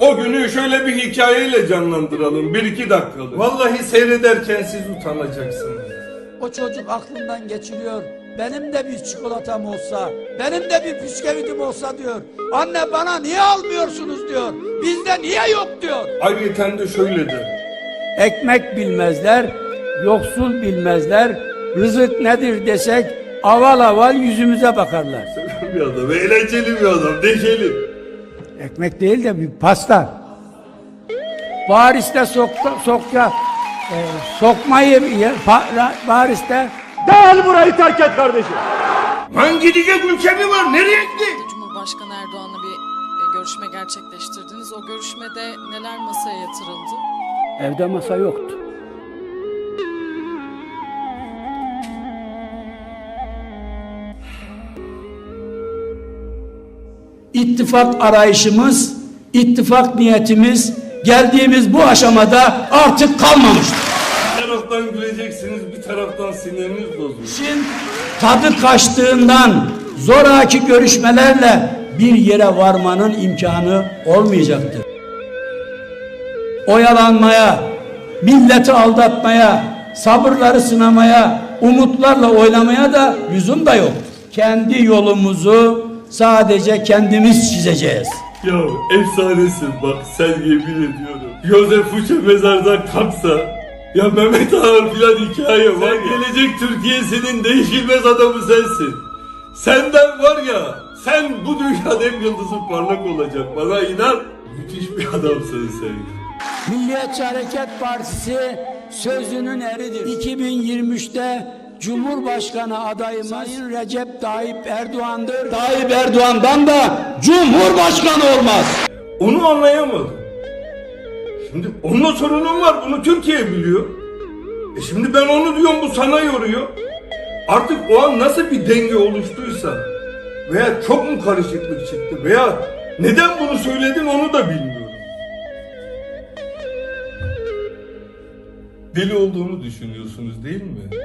O günü şöyle bir hikayeyle canlandıralım. Bir iki dakikalık. Vallahi seyrederken siz utanacaksınız. O çocuk aklından geçiriyor. Benim de bir çikolatam olsa, benim de bir bisküvitim olsa diyor. Anne bana niye almıyorsunuz diyor. Bizde niye yok diyor. Ayrıca de şöyle der. Ekmek bilmezler, yoksul bilmezler. Rızık nedir desek aval aval yüzümüze bakarlar. bir adam, eğlenceli bir adam, neşeli. Ekmek değil de bir pasta. Paris'te sokta, sokta, e, sokmayı, ye- pa- Paris'te Derhal burayı terk et kardeşim. Hangi gidecek ülke mi var? Nereye gitti? Cumhurbaşkanı Erdoğan'la bir e, görüşme gerçekleştirdiniz. O görüşmede neler masaya yatırıldı? evde masa yoktu. İttifak arayışımız, ittifak niyetimiz geldiğimiz bu aşamada artık kalmamıştır. Bir taraftan güleceksiniz, bir taraftan siniriniz bozulur. İşin tadı kaçtığından zoraki görüşmelerle bir yere varmanın imkanı olmayacaktır. Oyalanmaya, milleti aldatmaya, sabırları sınamaya, umutlarla oynamaya da lüzum da yok. Kendi yolumuzu sadece kendimiz çizeceğiz. Ya efsanesin bak sen yemin ediyorum. Josef Uç'a mezardan kalksa ya Mehmet Ağar filan hikaye var. Gelecek Türkiye'sinin değişilmez adamı sensin. Senden var ya sen bu dünyada en yıldızın parlak olacak. Bana inan müthiş bir adamsın sen. Milliyetçi Hareket Partisi sözünün eridir. 2023'te Cumhurbaşkanı adayımız Sayın Recep Tayyip Erdoğan'dır. Tayyip Erdoğan'dan da Cumhurbaşkanı olmaz. Onu anlayamadım. Şimdi onunla sorunum var. Bunu Türkiye biliyor. E şimdi ben onu diyorum bu sana yoruyor. Artık o an nasıl bir denge oluştuysa veya çok mu karışıklık çıktı veya neden bunu söyledin onu da bilmiyorum. Deli olduğumu düşünüyorsunuz değil mi?